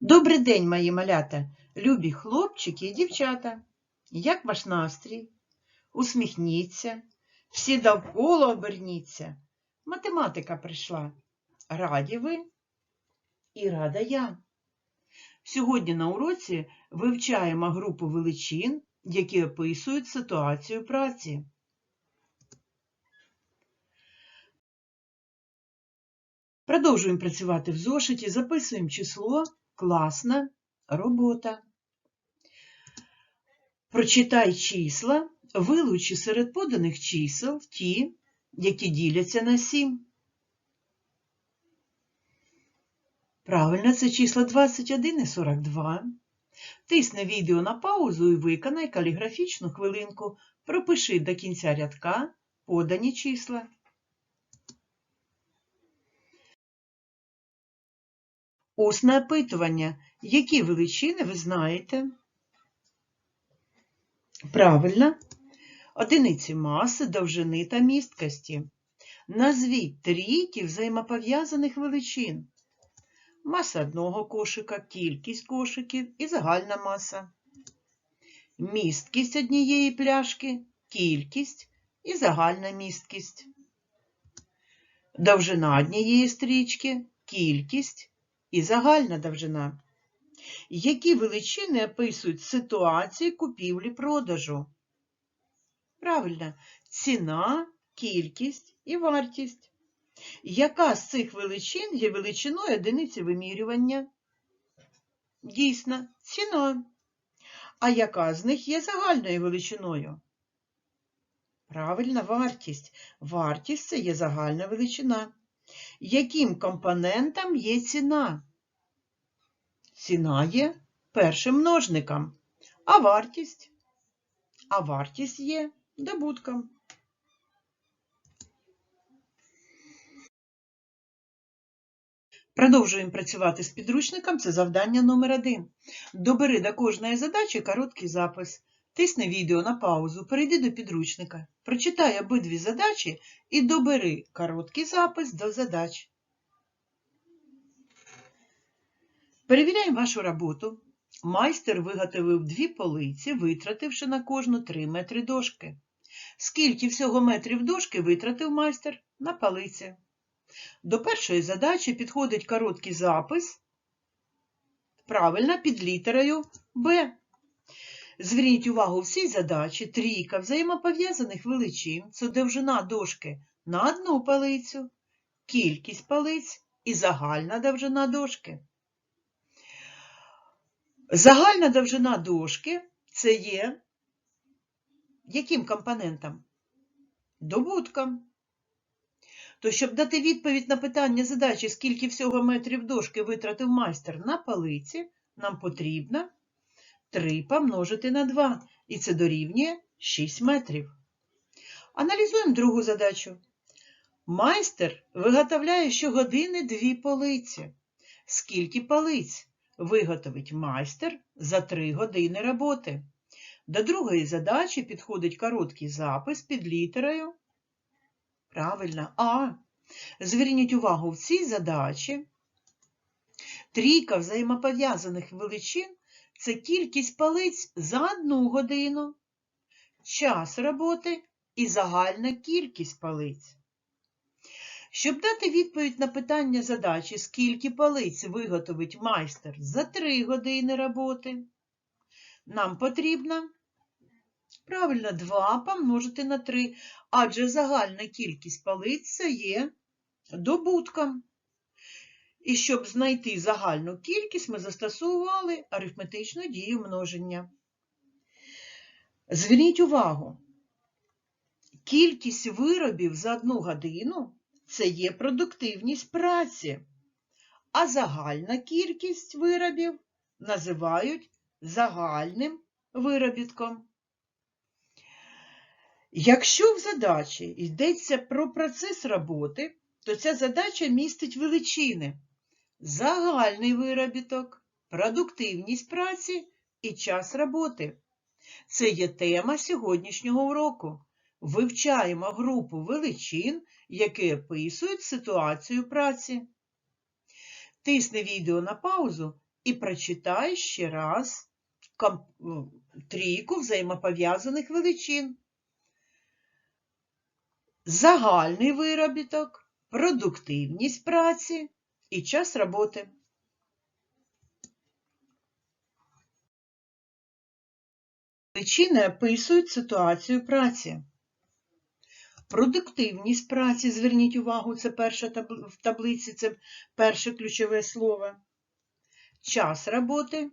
Добрий день, мої малята, любі хлопчики і дівчата. Як ваш настрій? Усміхніться, всі довкола оберніться. Математика прийшла. Раді ви і рада я. Сьогодні на уроці вивчаємо групу величин, які описують ситуацію праці. Продовжуємо працювати в зошиті, записуємо число, класна робота. Прочитай числа, вилучи серед поданих чисел ті, які діляться на 7. Правильно, це числа 21 і 42. Тисни відео на паузу і виконай каліграфічну хвилинку. Пропиши до кінця рядка подані числа. Усне опитування. Які величини ви знаєте? Правильно. Одиниці маси, довжини та місткості. Назвіть трійки взаємопов'язаних величин. Маса одного кошика, кількість кошиків і загальна маса. Місткість однієї пляшки, кількість і загальна місткість. Довжина однієї стрічки, кількість і загальна довжина. Які величини описують ситуації купівлі-продажу? Правильно, ціна, кількість і вартість. Яка з цих величин є величиною одиниці вимірювання? Дійсно, ціна. А яка з них є загальною величиною? Правильно, вартість. Вартість це є загальна величина. Яким компонентом є ціна? Ціна є першим множником. А вартість? А вартість є добутком. Продовжуємо працювати з підручником. Це завдання номер один. Добери до кожної задачі короткий запис. Тисни відео на паузу, перейди до підручника, прочитай обидві задачі і добери короткий запис до задач. Перевіряємо вашу роботу. Майстер виготовив дві полиці, витративши на кожну 3 метри дошки. Скільки всього метрів дошки витратив майстер на полиці? До першої задачі підходить короткий запис, правильно, під літерою Б. Зверніть увагу, всі задачі трійка взаємопов'язаних величин це довжина дошки на одну палицю, кількість палиць і загальна довжина дошки. Загальна довжина дошки це є яким компонентом? Добутком. То, щоб дати відповідь на питання задачі, скільки всього метрів дошки витратив майстер на палиці, нам потрібно 3 помножити на 2, і це дорівнює 6 метрів. Аналізуємо другу задачу. Майстер виготовляє щогодини дві полиці. Скільки полиць виготовить майстер за 3 години роботи? До другої задачі підходить короткий запис під літерою. Правильно, А. Зверніть увагу, в цій задачі трійка взаємопов'язаних величин це кількість палиць за одну годину, час роботи і загальна кількість палиць. Щоб дати відповідь на питання задачі, скільки палиць виготовить майстер за 3 години роботи, нам потрібно правильно 2 помножити на 3, адже загальна кількість палиць це є добутком. І щоб знайти загальну кількість, ми застосовували арифметичну дію множення. Зверніть увагу, кількість виробів за одну годину це є продуктивність праці, а загальна кількість виробів називають загальним виробітком. Якщо в задачі йдеться про процес роботи, то ця задача містить величини загальний виробіток, продуктивність праці і час роботи. Це є тема сьогоднішнього уроку. Вивчаємо групу величин, які описують ситуацію праці. Тисни відео на паузу і прочитай ще раз ну, трійку взаємопов'язаних величин. Загальний виробіток, продуктивність праці і час роботи. Величини описують ситуацію праці. Продуктивність праці, зверніть увагу, це перша в таблиці, це перше ключове слово. Час роботи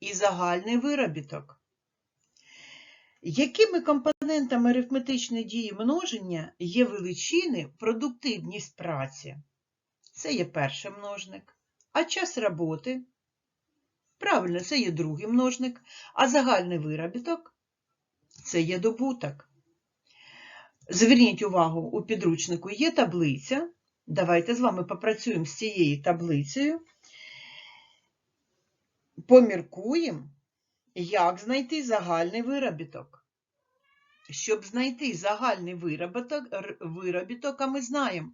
і загальний виробіток. Якими компонентами арифметичної дії множення є величини продуктивність праці? Це є перший множник. А час роботи? Правильно, це є другий множник. А загальний виробіток це є добуток. Зверніть увагу, у підручнику є таблиця. Давайте з вами попрацюємо з цією таблицею. Поміркуємо, як знайти загальний виробіток. Щоб знайти загальний виробіток, виробіток, а ми знаємо,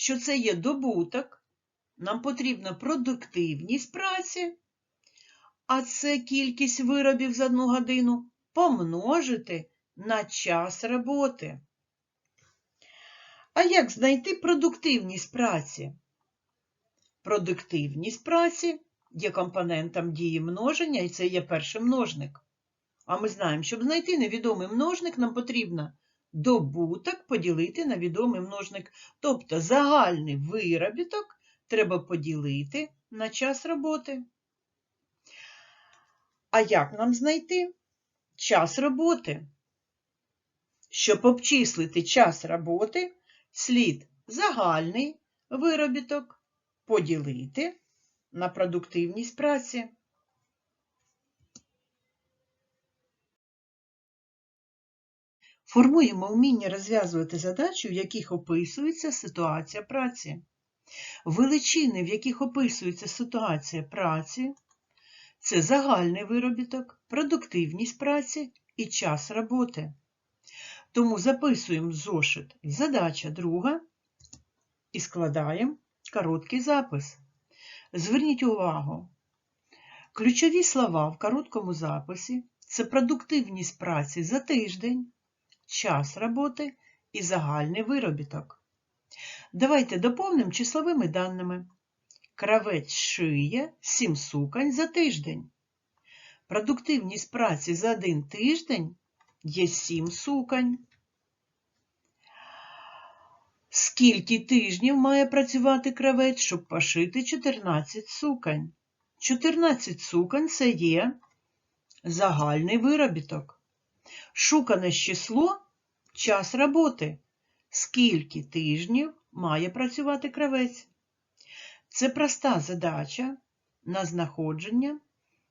що це є добуток, нам потрібна продуктивність праці, а це кількість виробів за одну годину помножити на час роботи. А як знайти продуктивність праці? Продуктивність праці є компонентом дії множення, і це є перший множник. А ми знаємо, щоб знайти невідомий множник, нам потрібно добуток поділити на відомий множник. Тобто загальний виробіток треба поділити на час роботи. А як нам знайти час роботи? Щоб обчислити час роботи, слід загальний виробіток поділити на продуктивність праці. Формуємо вміння розв'язувати задачі, в яких описується ситуація праці. Величини, в яких описується ситуація праці, це загальний виробіток, продуктивність праці і час роботи. Тому записуємо зошит задача друга і складаємо короткий запис. Зверніть увагу, ключові слова в короткому записі це продуктивність праці за тиждень, час роботи і загальний виробіток. Давайте доповнимо числовими даними. Кравець шиє 7 суконь за тиждень. Продуктивність праці за один тиждень є 7 суконь. Скільки тижнів має працювати кравець, щоб пошити 14 суконь? 14 суконь це є загальний виробіток. Шукане число час роботи. Скільки тижнів має працювати кравець? Це проста задача на знаходження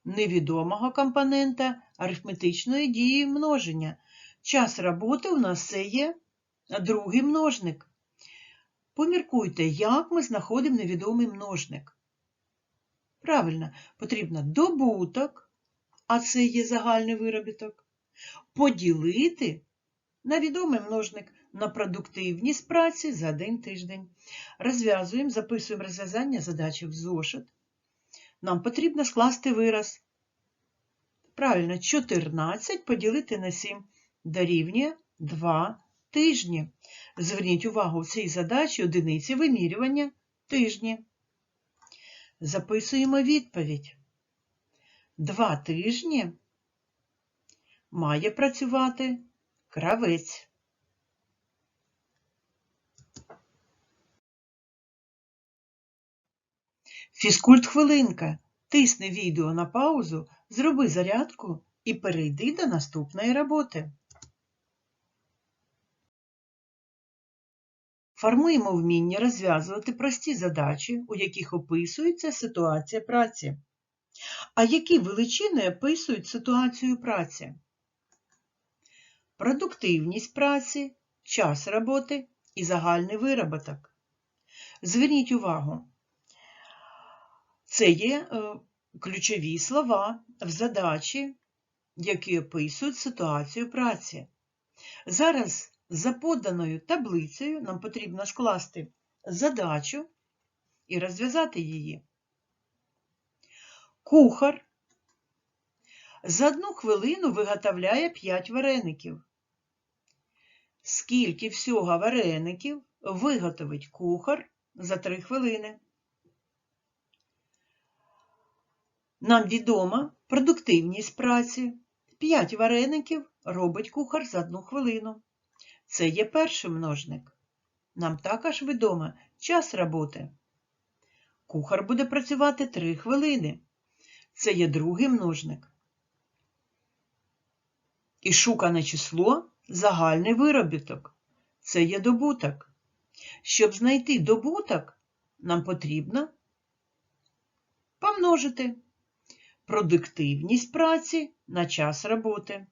невідомого компонента арифметичної дії множення. Час роботи у нас це є другий множник. Поміркуйте, як ми знаходимо невідомий множник. Правильно, потрібно добуток, а це є загальний виробіток, поділити на відомий множник на продуктивність праці за один тиждень. Розв'язуємо, записуємо розв'язання задачі в зошит. Нам потрібно скласти вираз. Правильно, 14 поділити на 7 дорівнює 2 тижні. Зверніть увагу, в цій задачі одиниці вимірювання тижні. Записуємо відповідь. Два тижні має працювати кравець. Фізкульт хвилинка. Тисни відео на паузу, зроби зарядку і перейди до наступної роботи. Формуємо вміння розв'язувати прості задачі, у яких описується ситуація праці. А які величини описують ситуацію праці? Продуктивність праці, час роботи і загальний вироботок. Зверніть увагу, це є е, ключові слова в задачі, які описують ситуацію праці. Зараз за поданою таблицею нам потрібно скласти задачу і розв'язати її. Кухар за одну хвилину виготовляє 5 вареників. Скільки всього вареників виготовить кухар за 3 хвилини? Нам відома продуктивність праці. 5 вареників робить кухар за одну хвилину. Це є перший множник. Нам також відомо час роботи. Кухар буде працювати 3 хвилини. Це є другий множник. І шукане число загальний виробіток. Це є добуток. Щоб знайти добуток, нам потрібно помножити продуктивність праці на час роботи.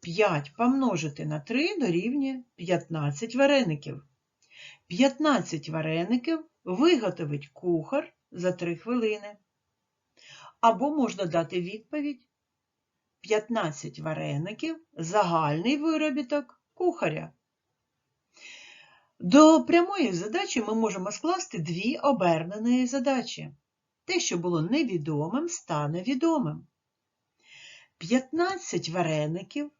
5 помножити на 3 дорівнює 15 вареників. 15 вареників виготовить кухар за 3 хвилини. Або можна дати відповідь 15 вареників загальний виробіток кухаря. До прямої задачі ми можемо скласти дві обернені задачі. Те, що було невідомим, стане відомим. 15 вареників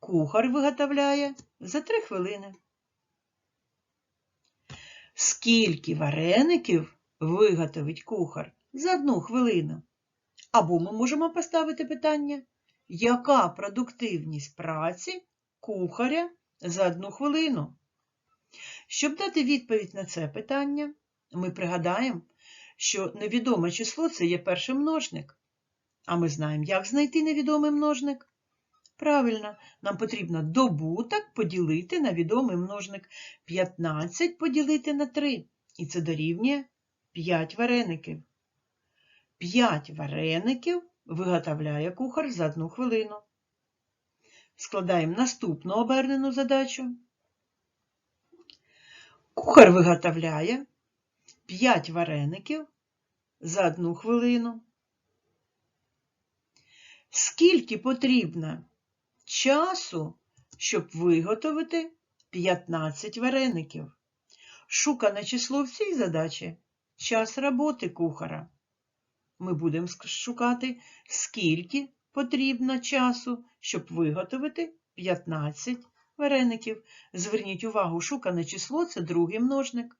кухар виготовляє за 3 хвилини. Скільки вареників виготовить кухар за одну хвилину? Або ми можемо поставити питання, яка продуктивність праці кухаря за одну хвилину? Щоб дати відповідь на це питання, ми пригадаємо, що невідоме число це є перший множник. А ми знаємо, як знайти невідомий множник. Правильно, нам потрібно добуток поділити на відомий множник 15 поділити на 3. І це дорівнює 5 вареників. 5 вареників виготовляє кухар за одну хвилину. Складаємо наступну обернену задачу. Кухар виготовляє 5 вареників за одну хвилину. Скільки потрібно часу, щоб виготовити 15 вареників? Шукане число в цій задачі час роботи кухара. Ми будемо шукати, скільки потрібно часу, щоб виготовити 15 вареників. Зверніть увагу, шукане число це другий множник.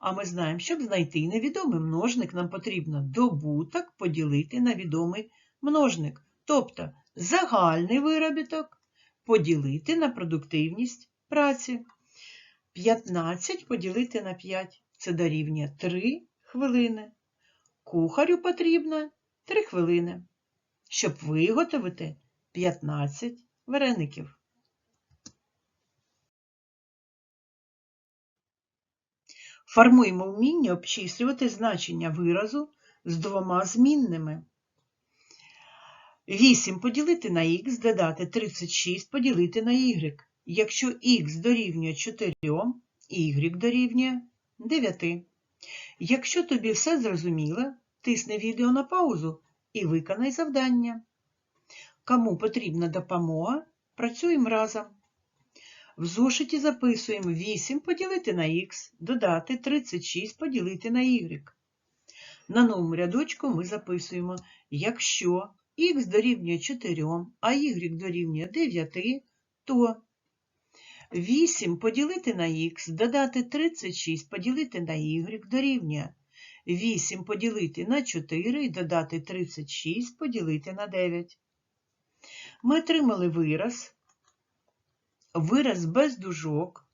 А ми знаємо, щоб знайти невідомий множник, нам потрібно добуток поділити на відомий множник. Тобто загальний виробіток поділити на продуктивність праці. 15 поділити на 5 це дорівнює 3 хвилини. Кухарю потрібно 3 хвилини, щоб виготовити 15 вареників. Формуємо вміння обчислювати значення виразу з двома змінними. 8 поділити на х, додати 36 поділити на y. Якщо х дорівнює 4, y дорівнює 9. Якщо тобі все зрозуміло, тисни відео на паузу і виконай завдання. Кому потрібна допомога, працюємо разом. В зошиті записуємо 8 поділити на х, додати 36 поділити на y. На новому рядочку ми записуємо, якщо х дорівнює 4, а y дорівнює 9, то 8 поділити на х, додати 36 поділити на y дорівнює 8 поділити на 4 і додати 36 поділити на 9. Ми отримали вираз, вираз без дужок.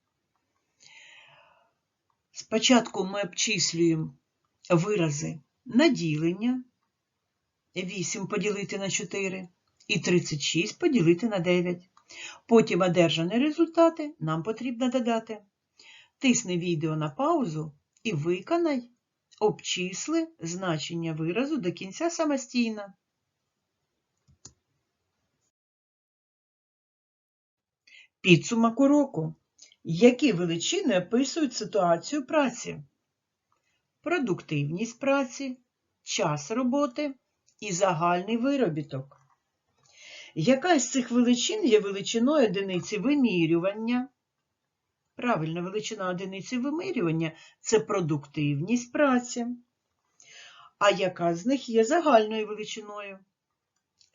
Спочатку ми обчислюємо вирази на ділення. 8 поділити на 4 і 36 поділити на 9. Потім одержані результати нам потрібно додати. Тисни відео на паузу і виконай, обчисли значення виразу до кінця самостійно. Підсумок уроку. Які величини описують ситуацію праці? Продуктивність праці, час роботи і загальний виробіток. Яка з цих величин є величиною одиниці вимірювання? Правильна величина одиниці вимірювання це продуктивність праці. А яка з них є загальною величиною?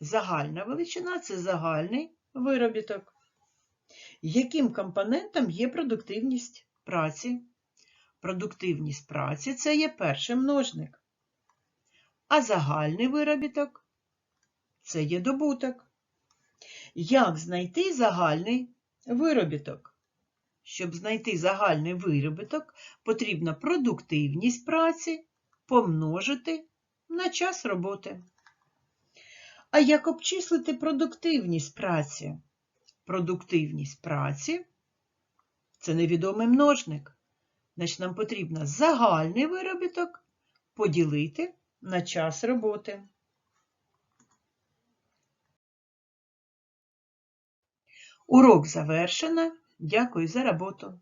Загальна величина це загальний виробіток. Яким компонентом є продуктивність праці? Продуктивність праці це є перший множник. А загальний виробіток це є добуток. Як знайти загальний виробіток? Щоб знайти загальний виробіток, потрібно продуктивність праці помножити на час роботи. А як обчислити продуктивність праці? Продуктивність праці це невідомий множник. Значить, нам потрібно загальний виробіток поділити на час роботи. Урок завершено. Дякую за роботу.